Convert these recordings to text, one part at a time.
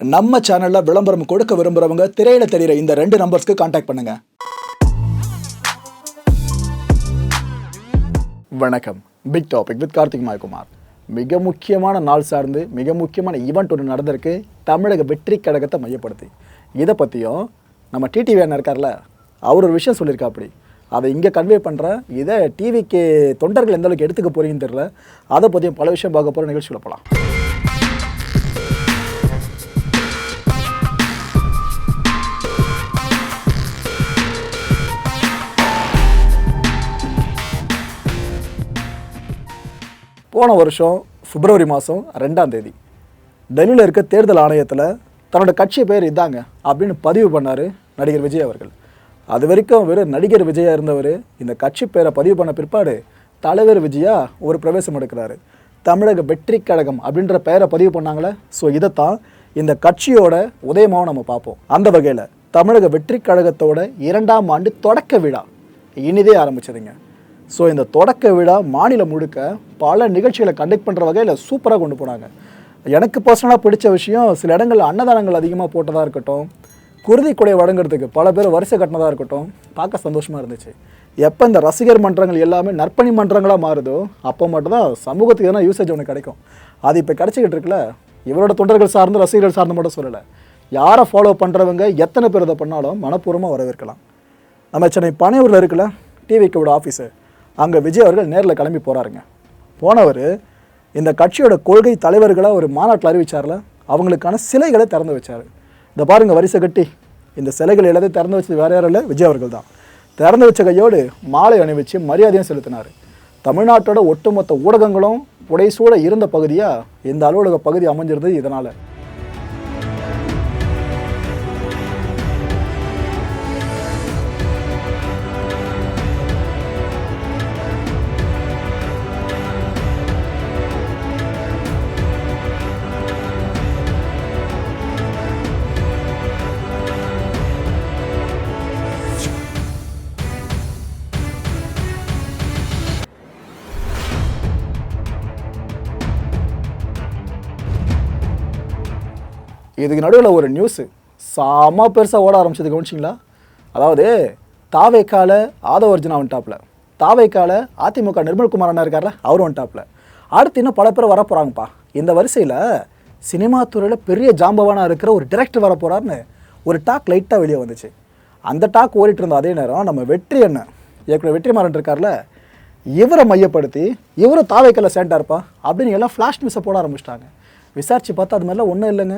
நம்ம சேனலில் விளம்பரம் கொடுக்க விரும்புகிறவங்க திரையில தெரிகிற இந்த ரெண்டு நம்பர்ஸ்க்கு காண்டாக்ட் பண்ணுங்க. வணக்கம். Big topic with Karthik Mayakumar. மிக முக்கியமான நாள் சார்ந்து மிக முக்கியமான ஈவெண்ட் ஒன்று நடந்திருக்கு தமிழக வெற்றி கழகத்தை மையப்படுத்தி. இதை பற்றியும் நம்ம டிடிவி அண்ணன் இருக்கார்ல அவர் ஒரு விஷயம் சொல்லியிருக்கா அப்படி அதை இங்கே கன்வே பண்ணுறேன் இதை டிவிக்கு தொண்டர்கள் எந்த அளவுக்கு எடுத்துக்க போறீங்கன்னு தெரியல அதை பற்றியும் பல விஷயம் பார்க்க போகிற நிகழ்ச்சியில் போகலாம் போன வருஷம் பிப்ரவரி மாதம் ரெண்டாம் தேதி டெல்லியில் இருக்க தேர்தல் ஆணையத்தில் தன்னோட கட்சி பேர் இதாங்க அப்படின்னு பதிவு பண்ணார் நடிகர் விஜய் அவர்கள். அது வரைக்கும் வெறும் நடிகர் விஜயா இருந்தவர். இந்த கட்சி பேரை பதிவு பண்ண பிற்பாடு தலைவர் விஜயா ஒரு பிரவேசம் எடுக்கிறாரு. தமிழக வெற்றி கழகம் அப்படின்ற பெயரை பதிவு பண்ணாங்களே. ஸோ இதைத்தான் இந்த கட்சியோட உதயமாக நம்ம பார்ப்போம். அந்த வகையில் தமிழக வெற்றி கழகத்தோட இரண்டாம் ஆண்டு தொடக்க விழா இனிதே ஆரம்பிச்சதுங்க. ஸோ இந்த தொடக்க விழா மாநிலம் முழுக்க பல நிகழ்ச்சிகளை கண்டக்ட் பண்ணுற வகையில் சூப்பராக கொண்டு போனாங்க. எனக்கு பர்சனலாக பிடிச்ச விஷயம் சில இடங்களில் அன்னதானங்கள் அதிகமாக போட்டதாக இருக்கட்டும் குருதி கொடை வழங்குறதுக்கு பல பேர் வரிசை கட்டினதாக இருக்கட்டும் பார்க்க சந்தோஷமாக இருந்துச்சு. எப்போ இந்த ரசிகர் மன்றங்கள் எல்லாமே நற்பணி மன்றங்களாக மாறுதோ அப்போ மட்டும்தான் சமூகத்துக்கு எதனா யூசேஜ் ஒன்று கிடைக்கும். அது இப்போ கிடச்சிக்கிட்டு இருக்குல்ல இவரோட தொண்டர்கள் சார்ந்து ரசிகர்கள் சார்ந்து மட்டும் சொல்லலை. யாரை ஃபாலோ பண்ணுறவங்க எத்தனை பேர் இதை பண்ணாலும் மனப்பூர்வமாக வரவேற்கலாம். நம்ம சென்னை பனையூரில் இருக்குல்ல டிவிக்கோட ஆஃபீஸு அங்கே விஜய் அவர்கள் நேரில் கிளம்பி போகிறாருங்க போனவர் இந்த கட்சியோட கொள்கை தலைவர்களாக ஒரு மாநாட்டில் அறிவிச்சார்ல? அவங்களுக்கான சிலைகளை திறந்து வச்சார். இந்த பாருங்க வரிசை கட்டி. இந்த சிலைகள் எல்லாத்தையும் திறந்து வச்சது வேறு யாரும் இல்லை விஜய் அவர்கள் தான். திறந்து வச்ச கையோடு மாலை அணிவிச்சு மரியாதையும் செலுத்தினார். தமிழ்நாட்டோட ஒட்டுமொத்த ஊடகங்களும் உடைசூட இருந்த பகுதியாக இந்த அலுவலக பகுதி அமைஞ்சிருந்தது இதனால். இதுக்கு நடுவில் ஒரு நியூஸு செம பெருசாக ஓட ஆரம்பிச்சது கவனிச்சிங்களா? அதாவது தாவேக்கால ஆதவ அர்ஜுனா வந்துட்டாப்புல. தாவேக்கால அதிமுக நிர்மல்குமார் அண்ணா இருக்கார்ல அவரும் வந்துட்டாப்புல. அடுத்து இன்னும் பல பேர் வரப்போகிறாங்கப்பா இந்த வரிசையில் சினிமா துறையில் பெரிய ஜாம்பவானாக இருக்கிற ஒரு டைரக்டர் வரப்போகிறாருன்னு ஒரு டாக் லைட்டாக வெளியே வந்துச்சு. அந்த டாக் ஓடிட்டு இருந்த அதே நேரம் நம்ம வெற்றி அண்ணன் இயக்குனர் வெற்றிமாறன் இருக்கார்ல இவரை மையப்படுத்தி இவரும் தாவைக்கல்ல சேண்டாக இருப்பா அப்படின்னு எல்லாம் ஃப்ளாஷ் நியூஸை போட ஆரம்பிச்சிட்டாங்க. விசாரித்து பார்த்தா அது மாதிரிலாம் ஒன்றும் இல்லைங்க.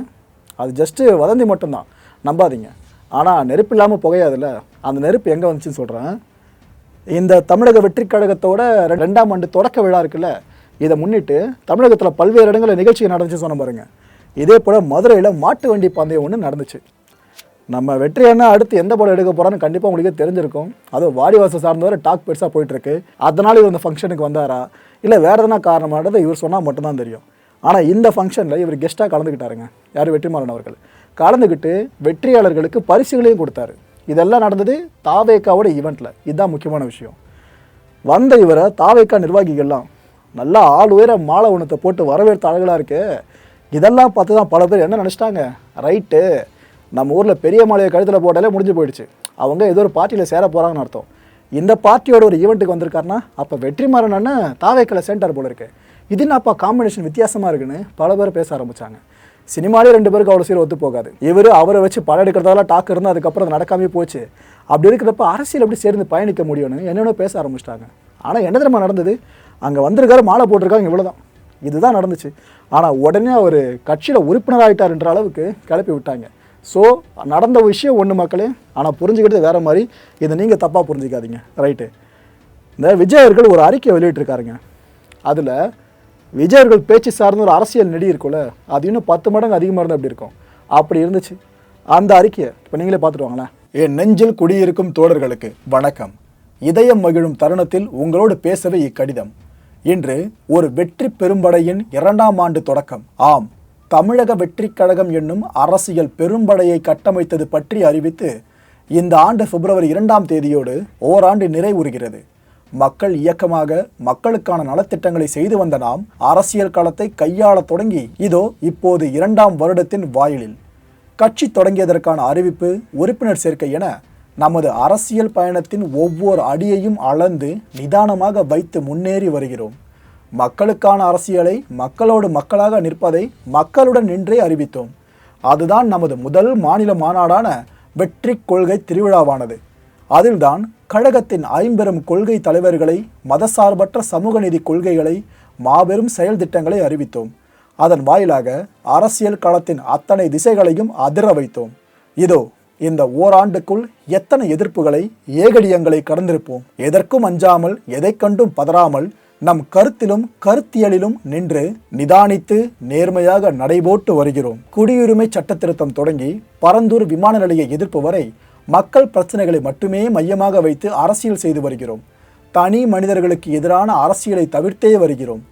அது ஜஸ்ட்டு வதந்தி மட்டும்தான். நம்பாதீங்க. ஆனால் நெருப்பு இல்லாமல் புகையாதுல்ல? அந்த நெருப்பு எங்கே வந்துச்சுன்னு சொல்கிறேன் இந்த தமிழக வெற்றி கழகத்தோட ரெண்டாம் ஆண்டு தொடக்க விழா இருக்குல்ல இதை முன்னிட்டு தமிழகத்தில் பல்வேறு இடங்களில் நிகழ்ச்சி நடந்துச்சு சொன்ன பாருங்க. இதே போல் மதுரையில் மாட்டு வண்டி பந்தயம் ஒன்று நடந்துச்சு. நம்ம வெற்றி அண்ணா அடுத்து எந்த படம் எடுக்க போகிறான்னு கண்டிப்பாக உங்களுக்கு தெரிஞ்சிருக்கும். அதுவும் வாடிவாசல் சார்ந்தவரை டாக் பெருசாக போயிட்டுருக்கு அதனால இவர் இந்த ஃபங்க்ஷனுக்கு வந்தாரா? இல்லை வேறு எதனா காரணமானது இவர் சொன்னால் மட்டும்தான் தெரியும். ஆனால் இந்த ஃபங்க்ஷனில் இவர் கெஸ்ட்டாக கலந்துக்கிட்டாருங்க யார்? வெற்றிமாறன் அவர்கள். கலந்துக்கிட்டு வெற்றியாளர்களுக்கு பரிசுகளையும் கொடுத்தாரு. இதெல்லாம் நடந்தது தாவேக்காவோட ஈவெண்ட்டில் இதுதான் முக்கியமான விஷயம். வந்த இவரை தாவேக்கா நிர்வாகிகள்லாம் நல்லா ஆள் உயர மாலை ஒன்றத்தை போட்டு வரவேற்ற அழகலாக இருக்கு. இதெல்லாம் பார்த்து தான் பல பேர் என்ன நினச்சிட்டாங்க? ரைட்டு. நம்ம ஊரில் பெரிய மாலையை கழுத்தில் போட்டாலே முடிஞ்சு போயிடுச்சு. அவங்க ஏதோ ஒரு பார்ட்டியில் சேர போகிறாங்கன்னு அர்த்தம். இந்த பார்ட்டியோட ஒரு ஈவெண்ட்டுக்கு வந்திருக்காருன்னா அப்போ வெற்றிமாறன் அண்ணன் தாவேக்கில் சென்டர் போல இருக்குது இது என்னப்பா காம்பினேஷன் வித்தியாசமாக இருக்குன்னு பல பேர் பேச ஆரம்பித்தாங்க சினிமாலே ரெண்டு பேருக்கு அவ்வளோ சீரம் ஒத்து போகாது இவர் அவரை வச்சு படம் எடுக்கிறதால டாக் இருந்து அதுக்கப்புறம் அது நடக்காமே போச்சு. அப்படி இருக்கிறப்ப அரசியல் எப்படி சேர்ந்து பயணிக்க முடியும்னு என்னென்ன பேச ஆரம்பிச்சிட்டாங்க. ஆனால் என்ன தெரியுமா நடந்தது? அங்கே வந்திருக்காரு மாலை போட்டிருக்காங்க இவ்வளோதான் இதுதான் நடந்துச்சு. ஆனால் உடனே அவர் கட்சியில் உறுப்பினர் ஆயிட்டாருன்ற அளவுக்கு கிளப்பி விட்டாங்க. ஸோ நடந்த விஷயம் ஒன்று மக்களே ஆனால் புரிஞ்சுக்கிட்டது வேறு மாதிரி. இதை நீங்கள் தப்பாக புரிஞ்சுக்காதீங்க. ரைட்டு இந்த விஜய் அவர்கள் ஒரு அறிக்கை வெளியிட்டிருக்காருங்க. அதில் விஜய் அவர்கள் பேச்சு சார்ந்த ஒரு அரசியல் நெடி இருக்கும்ல அது இன்னும் பத்து மடங்கு அதிகமாக இருந்தால் அப்படி இருக்கும்? அப்படி இருந்துச்சு. அந்த அறிக்கையை இப்போ நீங்களே பார்த்துட்டு வாங்களேன். என் நெஞ்சில் குடியிருக்கும் தோழர்களுக்கு வணக்கம். இதயம் மகிழும் தருணத்தில் உங்களோடு பேசவே இக்கடிதம். இன்று ஒரு வெற்றி பெரும்படையின் இரண்டாம் ஆண்டு தொடக்கம். ஆம் தமிழக வெற்றிக் கழகம் என்னும் அரசியல் பெரும்படையை கட்டமைத்தது பற்றி அறிவித்து இந்த ஆண்டு பிப்ரவரி இரண்டாம் தேதியோடு ஓராண்டு நிறைவுறுகிறது. மக்கள் இயக்கமாக மக்களுக்கான நலத்திட்டங்களை செய்து வந்த நாம் அரசியல் களத்தை கையாளத் தொடங்கி இதோ இப்போது இரண்டாம் வருடத்தின் வாயிலில். கட்சி தொடங்கியதற்கான அறிவிப்பு உறுப்பினர் சேர்க்கை என நமது அரசியல் பயணத்தின் ஒவ்வொரு அடியையும் அளந்து நிதானமாக வைத்து முன்னேறி வருகிறோம். மக்களுக்கான அரசியலை மக்களோடு மக்களாக நிற்பதை மக்களுடன் நின்றே அறிவித்தோம். அதுதான் நமது முதல் மாநில மாநாடான வெற்றி கொள்கை திருவிழாவானது. அதில்தான் கழகத்தின் ஐம்பெரும் கொள்கை தலைவர்களை மதசார்பற்ற சமூக நீதி கொள்கைகளை மாபெரும் செயல் திட்டங்களை அறிவித்தோம். அதன் வாயிலாக அரசியல் களத்தின் அத்தனை திசைகளையும் அதிர வைத்தோம். இதோ இந்த ஓராண்டுக்குள் எத்தனை எதிர்ப்புகளை ஏகடியங்களை கடந்திருப்போம். எதற்கும் அஞ்சாமல் எதை கண்டும் பதறாமல் நம் கருத்திலும் கருத்தியலிலும் நின்று நிதானித்து நேர்மையாக நடைபோட்டு வருகிறோம். குடியுரிமை சட்ட திருத்தம் தொடங்கி பரந்தூர் விமான நிலைய எதிர்ப்பு வரை மக்கள் பிரச்சனைகளை மட்டுமே மையமாக வைத்து அரசியல் செய்து வருகிறோம். தனி மனிதர்களுக்கு எதிரான அரசியலை தவிர்த்தே வருகிறோம்.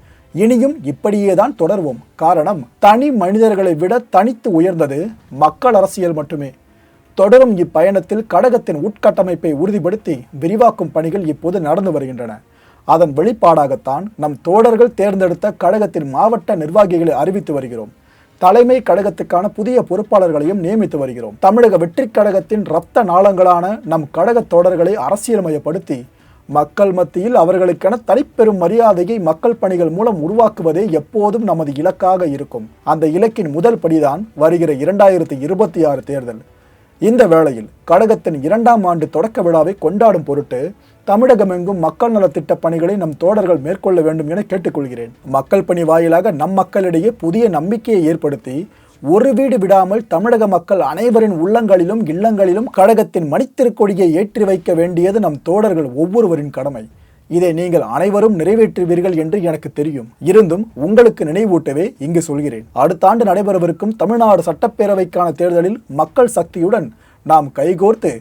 இனியும் இப்படியே தான் தொடர்வோம். காரணம் தனி மனிதர்களை விட தனித்து உயர்ந்தது மக்கள் அரசியல் மட்டுமே. தொடரும் இப்பயணத்தில் கடகத்தின் உட்கட்டமைப்பை உறுதிப்படுத்தி விரிவாக்கும் பணிகள் இப்போது நடந்து வருகின்றன. அதன் வெளிப்பாடாகத்தான் நம் தோழர்கள் தேர்ந்தெடுத்த கழகத்தின் மாவட்ட நிர்வாகிகளை அறிவித்து வருகிறோம். தலைமை கழகத்துக்கான புதிய பொறுப்பாளர்களையும் நியமித்து வருகிறோம். தமிழக வெற்றி கழகத்தின் இரத்த நாளங்களான நம் கழக தொடர்களை அரசியல்மயப்படுத்தி மக்கள் மத்தியில் அவர்களுக்கென தனிப்பெரும் மரியாதையை மக்கள் பணிகள் மூலம் உருவாக்குவதே எப்போதும் நமது இலக்காக இருக்கும். அந்த இலக்கின் முதல் படிதான் வருகிற இரண்டாயிரத்தி இருபத்தி ஆறு தேர்தல். இந்த வேளையில் கழகத்தின் இரண்டாம் ஆண்டு தொடக்க விழாவை கொண்டாடும் பொருட்டு தமிழகமெங்கும் மக்கள் நலத்திட்ட பணிகளை நம் தோழர்கள் மேற்கொள்ள வேண்டும் என கேட்டுக்கொள்கிறேன். மக்கள் பணி வாயிலாக நம் மக்களிடையே புதிய நம்பிக்கையை ஏற்படுத்தி ஒரு வீடு விடாமல் தமிழக மக்கள் அனைவரின் உள்ளங்களிலும் இல்லங்களிலும் கழகத்தின் மணித்திருக்கொடியை ஏற்றி வைக்க வேண்டியது நம் தோழர்கள் ஒவ்வொருவரின் கடமை. இதை நீங்கள் அனைவரும் நிறைவேற்றுவீர்கள் என்று எனக்கு தெரியும். இருந்தும் உங்களுக்கு நினைவூட்டவே இங்கு சொல்கிறேன். அடுத்த ஆண்டு நடைபெறவிருக்கும் தமிழ்நாடு சட்டப்பேரவைக்கான தேர்தலில் மக்கள் சக்தியுடன் நாம் கைகோர்த்து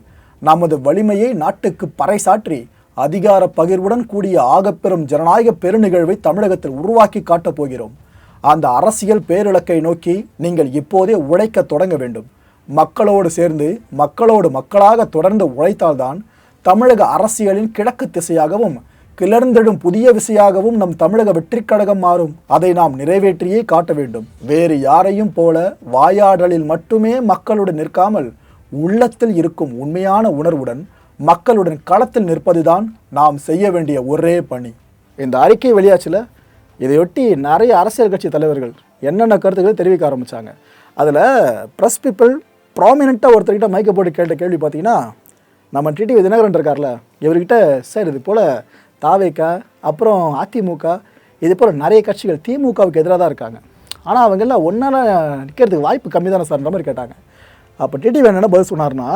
நமது வலிமையை நாட்டுக்கு பறைசாற்றி அதிகார பகிர்வுடன் கூடிய ஆகப்பெரும் ஜனநாயக பெருநிகழ்வை தமிழகத்தில் உருவாக்கி காட்டப் போகிறோம். அந்த அரசியல் பேரிழக்கை நோக்கி நீங்கள் இப்போதே உழைக்க தொடங்க வேண்டும். மக்களோடு சேர்ந்து மக்களோடு மக்களாக தொடர்ந்து உழைத்தால்தான் தமிழக அரசியலின் கிழக்கு திசையாகவும் கிளர்ந்தெழும் புதிய விசையாகவும் நம் தமிழக வெற்றிக்கழகம் மாறும். அதை நாம் நிறைவேற்றியே காட்ட வேண்டும். வேறு யாரையும் போல வாயாடலில் மட்டுமே மக்களுடன் நிற்காமல் உள்ளத்தில் இருக்கும் உண்மையான உணர்வுடன் மக்களுடன் களத்தில் நிற்பதுதான் நாம் செய்ய வேண்டிய ஒரே பணி. இந்த அறிக்கை வெளியாச்சில் இதையொட்டி நிறைய அரசியல் கட்சி தலைவர்கள் என்னென்ன கருத்துக்களை தெரிவிக்க ஆரம்பித்தாங்க அதில் ப்ரெஸ் பீப்புள் ப்ராமினெண்ட்டாக ஒருத்தர்கிட்ட மைக்க போட்டு கேட்ட கேள்வி பார்த்தீங்கன்னா நம்ம டிடிவி தினகரன் இருக்கார்ல இவர்கிட்ட சார் இது போல் தாவேக்கா அப்புறம் அதிமுக இது போல் நிறைய கட்சிகள் திமுகவுக்கு எதிராக தான் இருக்காங்க. ஆனால் அவங்கெல்லாம் ஒன்றால் நிற்கிறதுக்கு வாய்ப்பு கம்மி தானே சார்ன்ற மாதிரி கேட்டாங்க. அப்போ டிடிவி என்னென்ன பதில் சொன்னார்னா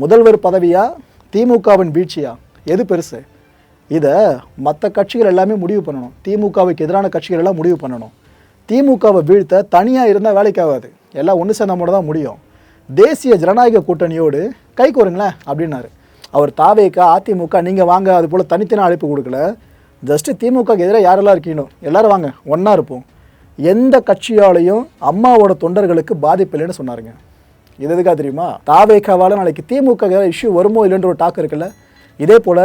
முதல்வர் பதவியா திமுகவின் வீழ்ச்சியா? எது பெருசு? இதை மற்ற கட்சிகள் எல்லாமே முடிவு பண்ணணும். திமுகவுக்கு எதிரான கட்சிகள் எல்லாம் முடிவு பண்ணணும். திமுகவை வீழ்த்த தனியாக இருந்தால் வேலைக்காகாது எல்லாம் ஒன்று சேர்ந்த மட்டும் தான் முடியும். தேசிய ஜனநாயக கூட்டணியோடு கை கோருங்களேன் அப்படின்னாரு. அவர் தாவேக்கா அதிமுக நீங்கள் வாங்க அது போல் தனித்தனி அழைப்பு கொடுக்கல. ஜஸ்ட்டு திமுகக்கு எதிராக யாரெல்லாம் இருக்கீங்களோ எல்லோரும் வாங்க ஒன்றா இருப்போம். எந்த கட்சியாலையும் அம்மாவோட தொண்டர்களுக்கு பாதிப்பு இல்லைன்னு சொன்னாருங்க. இது எதுக்காக தெரியுமா? தாவேக்காவால் நாளைக்கு திமுக இஷ்யூ வருமோ இல்லைன்ற ஒரு டாக்கு இருக்குல்ல? இதே போல்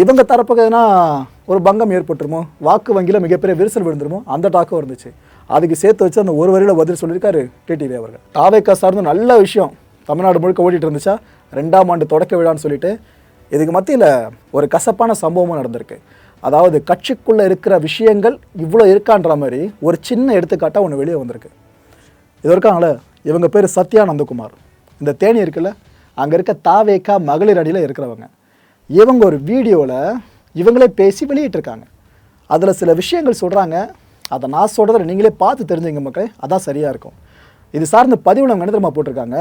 இவங்க தரப்புக்கு எதுனா ஒரு பங்கம் ஏற்பட்டுருமோ? வாக்கு வங்கியில் மிகப்பெரிய விரிசல் விழுந்துருமோ? அந்த டாக்கும் இருந்துச்சு. அதுக்கு சேர்த்து வச்சு அந்த ஒரு வரியில் பதில் சொல்லியிருக்காரு டிடிவி அவர்கள். தாவேக்கா சார்ந்த நல்ல விஷயம். தமிழ்நாடு முழுக்க ஓடிட்டு இருந்துச்சா? ரெண்டாம் ஆண்டு தொடக்க விழான்னு சொல்லிட்டு இதுக்கு மத்தியில் ஒரு கசப்பான சம்பவமும் நடந்திருக்கு. அதாவது கட்சிக்குள்ளே இருக்கிற விஷயங்கள் இவ்வளோ இருக்கான்ற மாதிரி ஒரு சின்ன எடுத்துக்காட்டாக ஒன்று வெளியே வந்திருக்கு. இது இருக்காங்களே இவங்க பேர் சத்யா நந்தகுமார் இந்த தேனி இருக்குல்ல அங்கே இருக்க தாவேக்கா மகளிர் அடியில் இருக்கிறவங்க. இவங்க ஒரு வீடியோவில் இவங்களே பேசி வெளியிட்டிருக்காங்க. அதில் சில விஷயங்கள் சொல்கிறாங்க அதை நான் சொல்கிறத நீங்களே பார்த்து தெரிஞ்சுங்க மக்களே அதான் சரியாக இருக்கும். இது சார்ந்த பதிவு நம்ம என்ன தெரியுமா போட்டிருக்காங்க?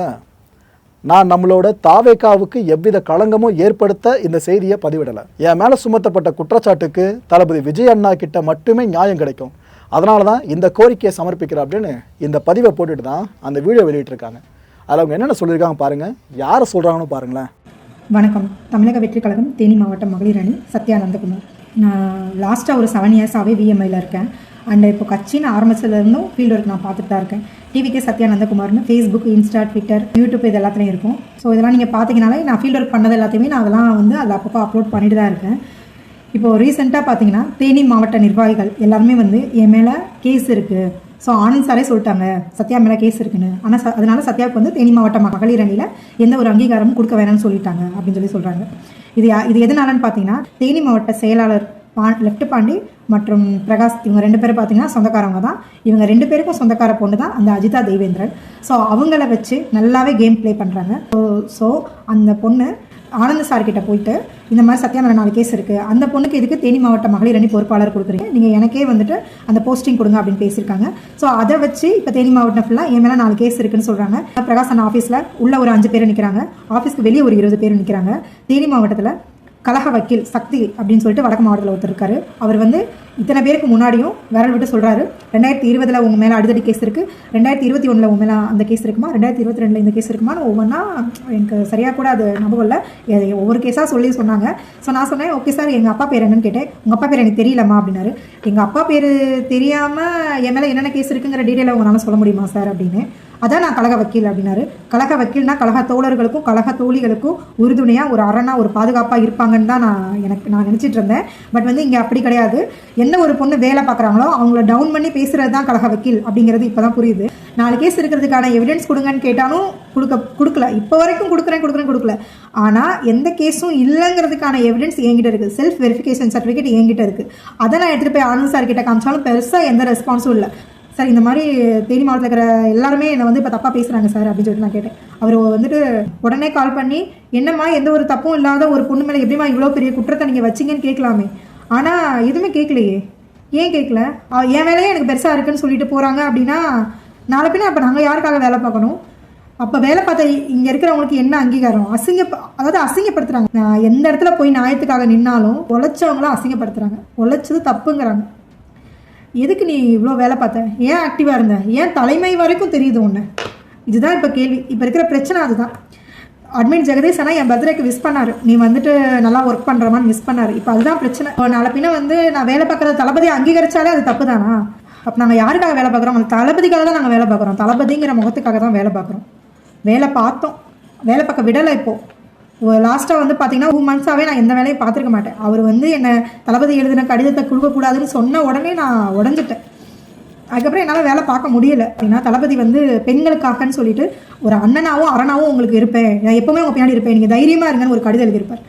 நான் நம்மளோட தாவேக்காவுக்கு எவ்வித களங்கமும் ஏற்படுத்த இந்த செய்தியை பதிவிடலை. என் மேலே சுமத்தப்பட்ட குற்றச்சாட்டுக்கு தளபதி விஜய் அண்ணா கிட்ட மட்டுமே நியாயம் கிடைக்கும். அதனால தான் இந்த கோரிக்கையை சமர்ப்பிக்கிற அப்படின்னு இந்த பதிவை போட்டுட்டு தான் அந்த வீடியோ வெளியிட்டிருக்காங்க. அதில் அவங்க என்னென்ன சொல்லியிருக்காங்க பாருங்கள் யாரை சொல்கிறாங்கன்னு பாருங்களேன். வணக்கம். தமிழக வெற்றி கழகம் தேனி மாவட்டம் மகளிர் அணி சத்யானந்தகுமார். நான் லாஸ்ட்டாக ஒரு செவன் இயர்ஸாகவே விஎம்ஐயில் இருக்கேன். அண்ட் இப்போ கட்சின்னு ஆரம்பிச்சதுலேருந்தும் ஃபீல்டு ஒர்க் நான் பார்த்துட்டு தான் இருக்கேன். டிவிகே சத்யா நந்தகுமார்னு ஃபேஸ்புக் இன்ஸ்டா ட்விட்டர் யூடியூப் இது எல்லாத்துலேயும் இருக்கும். ஸோ இதெல்லாம் நீங்கள் பார்த்தீங்கனாலே நான் ஃபீல்டு ஒர்க் பண்ணது எல்லாத்தையுமே நான் அதெல்லாம் வந்து அதில் அப்பப்போ அப்லோட் பண்ணிட்டு தான் இருக்கேன். இப்போ ரீசெண்டாக பார்த்தீங்கன்னா தேனி மாவட்ட நிர்வாகிகள் எல்லாருமே வந்து என் மேலே கேஸ் இருக்குது ஸோ ஆனந்த் சாரே சொல்லிட்டாங்க. சத்யா மேலே கேஸ் இருக்குன்னு. ஆனால் ச அதனால சத்யாவுக்கு வந்து தேனி மாவட்ட மகளிர் அணியில் எந்த ஒரு அங்கீகாரமும் கொடுக்க வேணாம்னு சொல்லிட்டாங்க அப்படின்னு சொல்லி சொல்கிறாங்க இது யா- இது எதனாலன்னு பார்த்தீங்கன்னா தேனி மாவட்ட செயலாளர் பா லெஃப்ட் பாண்டி மற்றும் பிரகாஷ் இவங்க ரெண்டு பேரும் பார்த்தீங்கன்னா சொந்தக்காரவங்க தான். இவங்க ரெண்டு பேருக்கும் சொந்தக்கார பொண்ணு தான் அந்த அஜிதா தேவேந்திரன். ஸோ அவங்கள வச்சு நல்லாவே கேம் ப்ளே பண்ணுறாங்க ஸோ ஸோ அந்த பொண்ணு ஆனந்த சார் கிட்ட போயிட்டு இந்த மாதிரி சத்யா நாலு கேஸ் இருக்குது அந்த பொண்ணுக்கு இதுக்கு தேனி மாவட்ட மகளிர் அணி பொறுப்பாளர் கொடுக்குறீங்க. நீங்கள் எனக்கே வந்துட்டு அந்த போஸ்டிங் கொடுங்க அப்படின்னு பேசியிருக்காங்க. ஸோ அதை வச்சு இப்போ தேனி மாவட்டம் ஃபுல்லாக என் மேலே நாலு கேஸ் இருக்குன்னு சொல்கிறாங்க பிரகாசன் ஆஃபீஸில் உள்ள ஒரு அஞ்சு பேர் நிற்கிறாங்க ஆஃபீஸ்க்கு வெளியே ஒரு இருபது பேர் நிற்கிறாங்க தேனி மாவட்டத்தில் கலக வக்கீல் சக்தி அப்படின்னு சொல்லிட்டு வடக்கு மாவட்டத்தில் ஒருத்தர் இருக்காரு. அவர் வந்து இத்தனை பேருக்கு முன்னாடியும் விரல் விட்டு சொல்கிறாரு ரெண்டாயிரத்தி இருபதில் உங்கள் மேலே அடிதடி கேஸ் இருக்குது ரெண்டாயிரத்தி இருபத்தி ஒன்றில் உங்கள் மேலே அந்த கேஸ் இருக்குமா? ரெண்டாயிரத்தி இருபத்தி ரெண்டில் இந்த கேஸ் இருக்குமான்னு ஒவ்வொன்றா எனக்கு சரியாக கூட அது ஞாபகம் இல்லை. ஒவ்வொரு கேஸாக சொல்லி சொன்னாங்க. ஸோ நான் சொன்னேன் ஓகே சார் எங்கள் அப்பா பேர் என்னன்னு கேட்டேன். உங்கள் அப்பா பேர் எனக்கு தெரியலம்மா அப்படின்னாரு. எங்கள் அப்பா பேர் தெரியாமல் என் மேலே என்னென்ன கேஸ் இருக்குங்கிற டீட்டெயிலை உங்களால் சொல்ல முடியுமா சார் அப்படின்னு. அதான் நான் கழக வக்கீல் அப்படின்னாரு. கழக வக்கீல்னா கழக தோழர்களுக்கும் கழக தோழிகளுக்கும் உறுதுணையாக ஒரு அரணா ஒரு பாதுகாப்பாக இருப்பாங்கன்னு தான் நான் எனக்கு நான் நினச்சிட்டு இருந்தேன். பட் வந்து இங்கே அப்படி கிடையாது. என்ன ஒரு பொண்ணு வேலை பார்க்குறாங்களோ அவங்கள டவுன் பண்ணி பேசுகிறது தான் கழக வக்கீல் அப்படிங்கிறது இப்போ தான் புரியுது. நாலு கேஸ் இருக்கிறதுக்கான எவிடன்ஸ் கொடுங்கன்னு கேட்டாலும் கொடுக்க கொடுக்கல. இப்போ வரைக்கும் கொடுக்குறேன் கொடுக்குறேன் கொடுக்கல. ஆனால் எந்த கேஸும் இல்லைங்கிறதுக்கான எவிடன்ஸ் என்கிட்ட இருக்குது செல்ஃப் வெரிஃபிகேஷன் சர்டிஃபிகேட் என்கிட்ட இருக்குது அதை நான் எடுத்துகிட்டு போய் ஆனந்த் சார் கிட்ட காமிச்சாலும் பெருசாக எந்த ரெஸ்பான்ஸும் இல்லை. சார் இந்த மாதிரி தேனி மாவட்டத்தில் இருக்கிற எல்லாருமே என்னை வந்து இப்போ தப்பாக பேசுகிறாங்க சார் அப்படின்னு சொல்லிட்டு நான் கேட்டேன். அவர் வந்துட்டு உடனே கால் பண்ணி என்னம்மா எந்த ஒரு தப்பும் இல்லாத ஒரு பொண்ணு மேலே எப்படிம்மா இவ்வளோ பெரிய குற்றத்தை நீங்கள் வச்சீங்கன்னு கேட்கலாமே. ஆனால் எதுவுமே கேட்கலையே. ஏன் கேட்கல? என் வேலையே எனக்கு பெருசாக இருக்குன்னு சொல்லிட்டு போகிறாங்க அப்படின்னா நாளை பின்ன அப்போ நாங்கள் யாருக்காக வேலை பார்க்கணும்? அப்போ வேலை பார்த்த இங்கே இருக்கிறவங்களுக்கு என்ன அங்கீகாரம்? அசிங்க அதாவது அசிங்கப்படுத்துகிறாங்க நான் எந்த இடத்துல போய் நியாயத்துக்காக நின்னாலும் உழைச்சவங்களும் அசிங்கப்படுத்துகிறாங்க உழைச்சது தப்புங்கிறாங்க. எதுக்கு நீ இவ்வளோ வேலை பார்த்த? ஏன் ஆக்டிவாக இருந்த? ஏன் தலைமை வரைக்கும் தெரியுது ஒன்று இதுதான் இப்போ கேள்வி. இப்போ இருக்கிற பிரச்சனை அதுதான். அட்மின் ஜெகதீஷ் ஆனால் என் பர்த்டேக்கு மிஸ் பண்ணாரு. நீ வந்துட்டு நல்லா ஒர்க் பண்ணுறமான்னு மிஸ் பண்ணார். இப்போ அதுதான் பிரச்சனை. இப்போ நாளை பின்ன வந்து நான் வேலை பார்க்குற தளபதியை அங்கீகரிச்சாலே அது தப்பு தானா அப்போ நாங்கள் யாருக்காக வேலை பார்க்குறோம்? அந்த தளபதிக்காக தான் நாங்கள் வேலை பார்க்குறோம். தளபதிங்கிற முகத்துக்காக தான் வேலை பார்க்குறோம். வேலை பார்த்தோம். வேலை பார்க்க விடலை இப்போது லாஸ்ட்டாக வந்து பார்த்தீங்கன்னா டூ மந்த்ஸாகவே நான் எந்த வேலையும் பார்த்துருக்க மாட்டேன். அவர் வந்து என்னை தளபதி எழுதின கடிதத்தை கொடுக்கக்கூடாதுன்னு சொன்ன உடனே நான் உடஞ்சிட்டேன். அதுக்கப்புறம் என்னால் வேலை பார்க்க முடியல. ஏன்னா தளபதி வந்து பெண்களுக்காகன்னு சொல்லிட்டு ஒரு அண்ணனாவும் அரணாவும் உங்களுக்கு இருப்பேன். நான் எப்பவுமே உங்கள் பின்னாடி இருப்பேன். நீங்கள் தைரியமாக இருங்கன்னு ஒரு கடிதம் எழுதியிருப்பார்.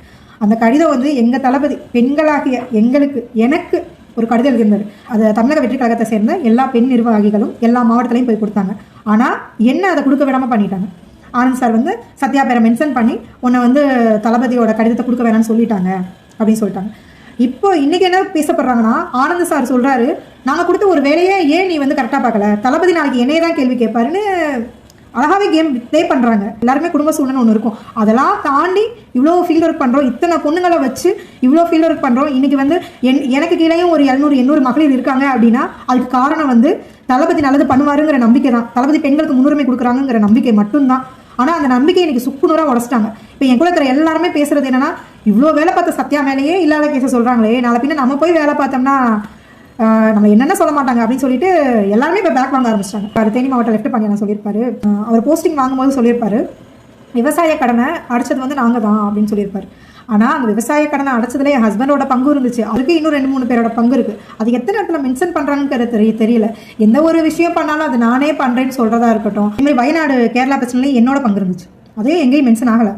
அந்த கடிதம் வந்து எங்கள் தளபதி பெண்களாகிய எங்களுக்கு எனக்கு ஒரு கடிதம் எழுதியிருந்தார். அது தமிழக வெற்றி கழகத்தை சேர்ந்த எல்லா பெண் நிர்வாகிகளும் எல்லா மாவட்டத்திலையும் போய் கொடுத்தாங்க. ஆனால் என்ன அதை கொடுக்க விடாமல் பண்ணிட்டாங்க? ஆனந்த் சார் வந்து சத்யா பேரை மென்ஷன் பண்ணி உன்னை வந்து தளபதியோட கடிதத்தை கொடுக்க வேணாம்னு சொல்லிட்டாங்க அப்படின்னு சொல்லிட்டாங்க. இப்போ இன்னைக்கு என்ன பேசப்படுறாங்கன்னா ஆனந்த் சார் சொல்கிறாரு நாங்கள் கொடுத்த ஒரு வேலையை ஏன் நீ வந்து கரெக்டாக பார்க்கல? தளபதி நாளைக்கு என்னையே தான் கேள்வி கேட்பாருன்னு அழகாவே கேம் ப்ளே பண்ணுறாங்க எல்லாருமே குடும்ப சூழ்நிலை ஒன்று இருக்கும். அதெல்லாம் தாண்டி இவ்வளோ ஃபீல்ட் ஒர்க் பண்ணுறோம் இத்தனை பொண்ணுங்களை வச்சு இவ்வளோ ஃபீல்ட் ஒர்க் பண்ணுறோம் இன்றைக்கி வந்து என் எனக்கு கீழேயும் ஒரு எழுநூறு எண்ணூறு மகளிர் இருக்காங்க அப்படின்னா அதுக்கு காரணம் வந்து தளபதி நல்லது பண்ணுவாருங்கிற நம்பிக்கை தான் தளபதி பெண்களுக்கு முன்னுரிமை கொடுக்குறாங்கங்கிற நம்பிக்கை மட்டும்தான். ஆனால் அந்த நம்பிக்கை இன்னைக்கு சுக்குநூறாக உடச்சிட்டாங்க. இப்போ என் கூட இருக்கிற எல்லாருமே பேசுறது என்னென்னா இவ்வளோ வேலை பார்த்த சத்யா மேலேயே இல்லாத கேஸை சொல்கிறாங்களே நாளை பின்ன நம்ம போய் வேலை பார்த்தோம்னா நம்ம என்னென்ன சொல்ல மாட்டாங்க அப்படின்னு சொல்லிட்டு எல்லாருமே இப்போ பேக் வாங்க ஆரம்பிச்சிட்டாங்க. இப்போ தேனி மாவட்ட லெஃப்ட் பண்ணியான சொல்லியிருப்பாரு? அவர் போஸ்டிங் வாங்கும்போது சொல்லியிருப்பாரு விவசாய கடனை அடைச்சது வந்து நாங்கள் தான் அப்படின்னு சொல்லியிருப்பாரு. ஆனால் அந்த விவசாய கடனை அடைச்சதுல என் ஹஸ்பண்டோட பங்கு இருந்துச்சு. அதுக்கு இன்னும் ரெண்டு மூணு பேரோட பங்கு இருக்கு. அது எத்தனை இடத்துல மென்ஷன் பண்ணுறாங்கிறது தெரிய தெரியல. எந்த ஒரு விஷயம் பண்ணாலும் அது நானே பண்ணுறேன்னு சொல்கிறதா இருக்கட்டும். இதுமாதிரி வயநாடு கேரளா பிரச்சனையில என்னோட பங்கு இருந்துச்சு. அதே எங்கேயும் மென்ஷன் ஆகலை.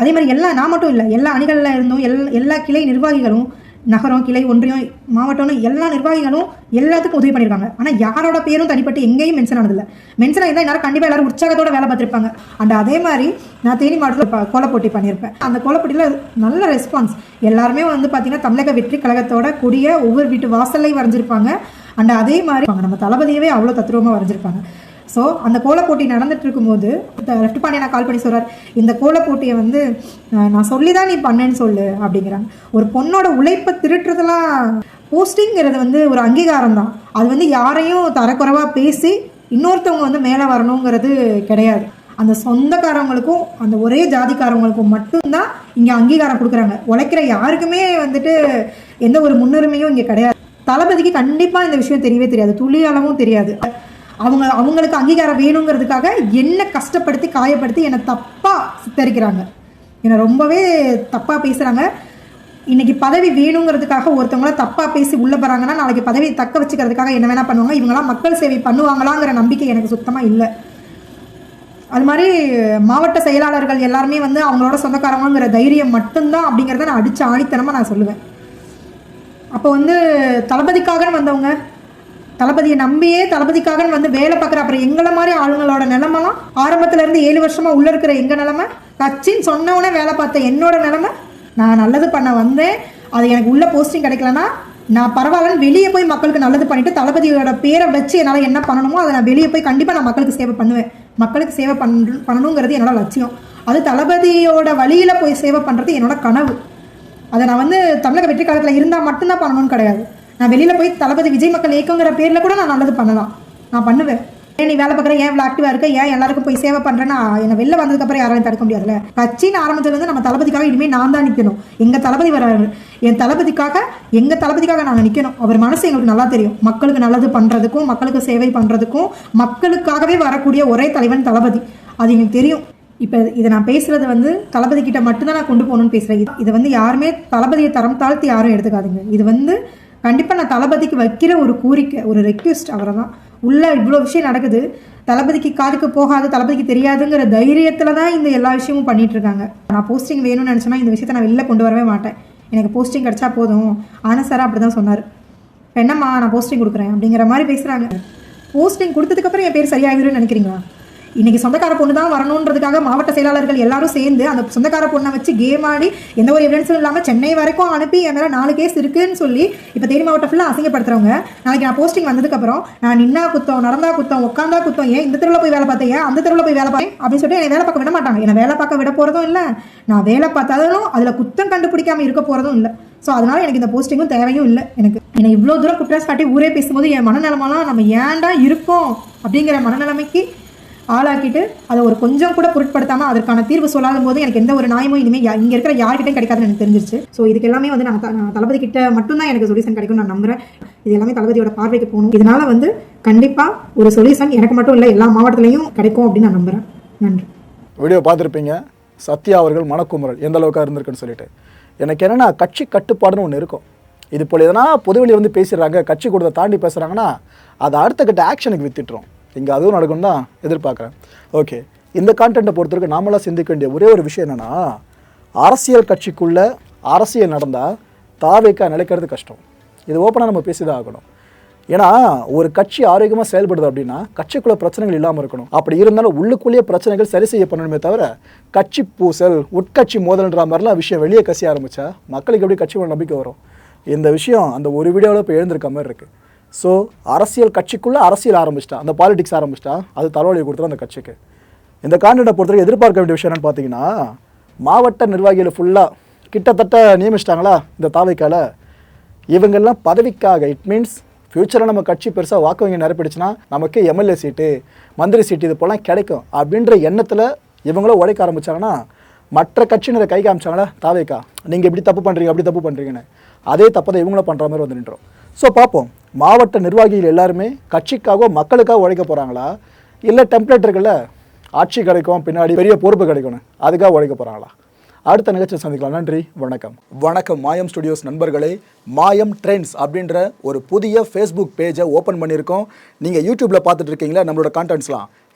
அதே மாதிரி எல்லா நான் மட்டும் இல்லை எல்லா அணிகளில் இருந்தும் எல் எல்லா கிளை நிர்வாகிகளும் நகரம் கிளை ஒன்றியம் மாவட்டம்னு எல்லா நிர்வாகிகளும் எல்லாத்துக்கும் உதவி பண்ணியிருக்காங்க. ஆனால் யாரோட பேரும் தனிப்பட்டு எங்கேயும் மென்ஷன் ஆனதில்லை. மென்ஷன் ஆயிருந்தா எல்லாரும் கண்டிப்பாக எல்லாரும் உற்சாகத்தோட வேலை பார்த்துருப்பாங்க. அண்ட் அதே மாதிரி நான் தேனி மாவட்டத்தில் ப- கோலப்போட்டி பண்ணியிருப்பேன். அந்த கோலப்போட்டியில் நல்ல ரெஸ்பான்ஸ் எல்லாருமே வந்து பார்த்தீங்கன்னா தமிழக வெற்றி கழகத்தோட கூடிய ஒவ்வொரு வீட்டு வாசல்லையும் வரைஞ்சிருப்பாங்க. அண்ட் அதே மாதிரி நம்ம தளபதியவே அவ்வளோ தத்ரூபமாக வரைஞ்சிருப்பாங்க. ஸோ அந்த கோலப்போட்டி நடந்துட்டு இருக்கும்போது லெஃப்ட் பாண்டியனா கால் பண்ணி சொல்கிறார் இந்த கோலப்போட்டியை வந்து நான் சொல்லி தான் நீ பண்ணேன்னு சொல்லு அப்படிங்கிறாங்க. ஒரு பொண்ணோட உழைப்பை திருட்டுறதெல்லாம் போஸ்டிங்கிறது வந்து ஒரு அங்கீகாரம் தான் அது வந்து யாரையும் தரக்குறைவாக பேசி இன்னொருத்தவங்க வந்து மேலே வரணுங்கிறது கிடையாது. அந்த சொந்தக்காரவங்களுக்கும் அந்த ஒரே ஜாதிக்காரவங்களுக்கும் மட்டும்தான் இங்கே அங்கீகாரம் கொடுக்குறாங்க. உழைக்கிற யாருக்குமே வந்துட்டு எந்த ஒரு முன்னுரிமையும் இங்கே கிடையாது. தளபதிக்கு கண்டிப்பாக இந்த விஷயம் தெரியவே தெரியாது. துளி அளவும் தெரியாது. அவங்க அவங்களுக்கு அங்கீகாரம் வேணுங்கிறதுக்காக என்ன கஷ்டப்படுத்தி காயப்படுத்தி என்னை தப்பாக சித்தரிக்கிறாங்க. என்னை ரொம்பவே தப்பாக பேசுகிறாங்க இன்றைக்கி பதவி வேணுங்கிறதுக்காக ஒருத்தவங்கள தப்பாக பேசி உள்ளே போகிறாங்கன்னா நாளைக்கு பதவியை தக்க வச்சுக்கிறதுக்காக என்ன வேணால் பண்ணுவாங்க. இவங்கெல்லாம் மக்கள் சேவை பண்ணுவாங்களாங்கிற நம்பிக்கை எனக்கு சுத்தமாக இல்லை. அது மாதிரி மாவட்ட செயலாளர்கள் எல்லாருமே வந்து அவங்களோட சொந்தக்காரங்கிற தைரியம் மட்டும்தான் அப்படிங்கிறத நான் அடித்த ஆணித்தனமாக நான் சொல்லுவேன். அப்போ வந்து தளபதிக்காக வந்தவங்க தளபதியை நம்பியே தளபதிக்காக வந்து வேலை பார்க்குற அப்புறம் எங்களை மாதிரி ஆளுங்களோட நிலமெல்லாம் ஆரம்பத்துல இருந்து ஏழு வருஷமா உள்ள இருக்கிற எங்க நிலமை? கட்சின்னு சொன்னவனே வேலை பார்த்த என்னோட நிலமை. நான் நல்லது பண்ண வந்தேன். அது எனக்கு உள்ள போஸ்டிங் கிடைக்கலனா நான் பரவாயில்லன்னு வெளியே போய் மக்களுக்கு நல்லது பண்ணிட்டு தளபதியோட பேரை வச்சு என்னால் என்ன பண்ணணுமோ அதை நான் வெளியே போய் கண்டிப்பாக நான் மக்களுக்கு சேவை பண்ணுவேன். மக்களுக்கு சேவை பண்ண பண்ணணுங்கிறது என்னோட லட்சியம். அது தளபதியோட வழியில் போய் சேவை பண்ணுறது என்னோட கனவு. அதை நான் வந்து தமிழக வெற்றி காலத்தில் இருந்தால் மட்டும்தான் பண்ணணும்னு கிடையாது. நான் வெளியில் போய் தளபதி விஜய் மக்கள் இயக்கங்கிற பேரில் கூட நான் நல்லது பண்ணலாம். நான் பண்ணுவேன். ஏன் நீ வேலை பார்க்குற ஏன் இவ்வளோ ஆக்டிவாக இருக்க ஏன் எல்லாருக்கும் போய் சேவை பண்ணுறேன்னா என்னை வெளில வந்ததுக்கப்புறம் யாராலையும் தடுக்க முடியாதுல்ல? கட்சின்னு ஆரம்பத்துலேருந்து நம்ம தளபதிக்காக இனிமேல் நான் தான் நிற்கணும் எங்கள் தளபதி வராரு. என் தளபதிக்காக எங்கள் தளபதிக்காக நாங்கள் நிற்கணும் அவர் மனசு எங்களுக்கு நல்லா தெரியும். மக்களுக்கு நல்லது பண்ணுறதுக்கும் மக்களுக்கு சேவை பண்ணுறதுக்கும் மக்களுக்காகவே வரக்கூடிய ஒரே தலைவன் தளபதி. அது எங்களுக்கு தெரியும். இப்போ இதை நான் பேசுகிறது வந்து தளபதி கிட்ட மட்டும்தான் நான் கொண்டு போகணும்னு பேசுகிறேன் இது- இது வந்து யாருமே தளபதியை தரம் தாழ்த்தி யாரும் எடுத்துக்காதீங்க. இது வந்து கண்டிப்பாக நான் தளபதிக்கு வைக்கிற ஒரு கோரிக்கை ஒரு ரெக்வெஸ்ட் அவரை தான் உள்ளே இவ்வளோ விஷயம் நடக்குது. தளபதிக்கு காதுக்கு போகாது தளபதிக்கு தெரியாதுங்கிற தைரியத்தில் தான் இந்த எல்லா விஷயமும் பண்ணிகிட்ருக்காங்க இருக்காங்க நான் போஸ்டிங் வேணும்னு நினச்சேன்னா இந்த விஷயத்தை நான் வெளில கொண்டு வரவே மாட்டேன். எனக்கு போஸ்டிங் கிடைச்சா போதும். ஆனால் சார் அப்படி தான் சொன்னார். இப்போ என்னம்மா நான் போஸ்டிங் கொடுக்குறேன் அப்படிங்கிற மாதிரி பேசுகிறாங்க போஸ்டிங் கொடுத்ததுக்கப்புறம் என் பேர் சரியாகிடும்னு நினைக்கிறீங்களா? இன்னைக்கு சொந்தக்கார பொண்ணு தான் வரணுன்றதுக்காக மாவட்ட செயலாளர்கள் எல்லாரும் சேர்ந்து அந்த சொந்தக்கார பொண்ணை வச்சு கேம் ஆடி எந்த ஒரு எவிடன்ஸும் இல்லாமல் சென்னை வரைக்கும் அனுப்பி என் மேலே நாலு கேஸ் இருக்குன்னு சொல்லி இப்போ தேனி மாவட்டம் ஃபுல்லாக அசிங்கப்படுத்துறவங்க. நாளைக்கு நான் போஸ்டிங் வந்ததுக்கப்புறம் நான் நின்னா குத்தம் நடந்தா குத்தம் உட்காந்தா குத்தம் ஏன் இந்த தெருவில் போய் வேலை பார்த்தேன் ஏன் அந்த தெருவில் போய் வேலை பார்த்தேன் அப்படின்னு சொல்லிட்டு என்னை வேலை பார்க்க விட மாட்டாங்க. என்னை வேலை பார்க்க விட போகிறதும் இல்லை. நான் வேலை பார்த்தாலும் அதில் குத்தம் கண்டுபிடிக்காமல் இருக்க போகிறதும் இல்லை. ஸோ அதனால எனக்கு இந்த போஸ்டிங்கும் தேவையும் இல்லை எனக்கு. என்னை இவ்வளோ தூரம் குற்றம் காட்டி ஊரே பேசும்போது என் மனநிலமெல்லாம் நம்ம ஏன்டா இருக்கோம் அப்படிங்கிற மனநிலைமைக்கு ஆளாக்கிட்டு அதை ஒரு கொஞ்சம் கூட பொருட்படுத்தாமல் அதற்கான தீர்வு சொல்லாத போது எனக்கு எந்த ஒரு நியாயமும் இனிமேல் இங்கே இருக்கிற யார்கிட்டையும் கிடைக்காதுன்னு எனக்கு தெரிஞ்சிருச்சு. ஸோ இதுக்கு எல்லாமே வந்து நான் நான் தளபதி கிட்ட மட்டும்தான் எனக்கு சொல்யூஷன் கிடைக்கும் நான் நம்புகிறேன் இது எல்லாமே தளபதியோட பார்வைக்கு போகணும். இதனால வந்து கண்டிப்பாக ஒரு சொல்யூஷன் எனக்கு மட்டும் இல்லை எல்லா மாவட்டத்துலையும் கிடைக்கும் அப்படின்னு நான் நம்புகிறேன் நன்றி. வீடியோ பார்த்துருப்பீங்க. சத்யா அவர்கள் மனக்குமுறல். எந்த அளவுக்கு இருந்திருக்குன்னு சொல்லிட்டு. எனக்கு என்னென்னா கட்சி கட்டுப்பாடுன்னு ஒன்று இருக்கும். இது போல் எதனா பொதுவெளி வந்து பேசுகிறாங்க கட்சி கொடுத்த தாண்டி பேசுகிறாங்கன்னா அதை அடுத்த கட்ட ஆக்ஷனுக்கு வித்துட்டுரும். இங்கே அதுவும் நடக்கும் தான் எதிர்பார்க்குறேன். ஓகே இந்த கான்டென்ட்டை பொறுத்தவரைக்கும் நாமளாக சிந்திக்க வேண்டிய ஒரே ஒரு விஷயம் என்னென்னா அரசியல் கட்சிக்குள்ளே அரசியல் நடந்தால் தாவேக்கா நிலைக்கிறது கஷ்டம். இது ஓப்பனாக நம்ம பேசி தான் ஆகணும். ஏன்னா ஒரு கட்சி ஆரோக்கியமாக செயல்படுது அப்படின்னா கட்சிக்குள்ளே பிரச்சனைகள் இல்லாமல் இருக்கணும். அப்படி இருந்தாலும் உள்ளுக்குள்ளேயே பிரச்சனைகள் சரி செய்ய பண்ணணுமே தவிர கட்சி பூசல் உட்கட்சி மோதல்ன்ற மாதிரிலாம் விஷயம் வெளியே கசி ஆரம்பிச்சா மக்களுக்கு எப்படி கட்சி நம்பிக்கை வரும்? இந்த விஷயம் அந்த ஒரு வீடியோவில் இப்போ எழுந்திருக்க மாதிரி இருக்குது ஸோ அரசியல் கட்சிக்குள்ளே அரசியல் ஆரம்பிச்சிட்டா. அந்த பாலிடிக்ஸ் ஆரம்பிச்சிட்டா. அது தலைவலி கொடுத்துரும் அந்த கட்சிக்கு. இந்த கான்டென்ட்டை பொறுத்தவரைக்கும் எதிர்பார்க்க வேண்டிய விஷயம் என்னென்னு பார்த்தீங்கன்னா மாவட்ட நிர்வாகிகள் ஃபுல்லாக கிட்டத்தட்ட நியமிச்சிட்டாங்களா இந்த தாவைக்கால? இவங்கெல்லாம் பதவிக்காக இட் மீன்ஸ் ஃப்யூச்சரில் நம்ம கட்சி பெருசாக வாக்கு வங்கி நிரப்பிடுச்சுன்னா நமக்கு எம்எல்ஏ சீட்டு மந்திரி சீட்டு இது போலாம் கிடைக்கும். அப்படின்ற எண்ணத்தில் இவங்களும் உடைக்க ஆரம்பித்தாங்கன்னா மற்ற கட்சியினரை கை காமிச்சாங்களா தாவேக்கா? நீங்கள் இப்படி தப்பு பண்ணுறீங்க அப்படி தப்பு பண்ணுறீங்கன்னு அதே தப்பை தான் இவங்களும் பண்ணுற மாதிரி வந்து நின்றோம். ஸோ பார்ப்போம் மாவட்ட நிர்வாகிகள் எல்லாருமே கட்சிக்காக மக்களுக்காக உழைக்க போகிறாங்களா இல்லை டெம்ப்ளேட் இருக்குல்ல? ஆட்சி கிடைக்கும் பின்னாடி பெரிய பொறுப்பு கிடைக்கணும். அதுக்காக உழைக்க போகிறாங்களா அடுத்த நிகழ்ச்சியில் சந்திக்கலாம். நன்றி வணக்கம். வணக்கம் மாயம் ஸ்டுடியோஸ் நண்பர்களே. மாயம் ட்ரெண்ட்ஸ் அப்படின்ற ஒரு புதிய ஃபேஸ்புக் பேஜை ஓப்பன் பண்ணியிருக்கோம். நீங்கள் யூடியூப்பில் பார்த்துட்டு இருக்கீங்களா? நம்மளோட கான்டென்ட்ஸ்லாம்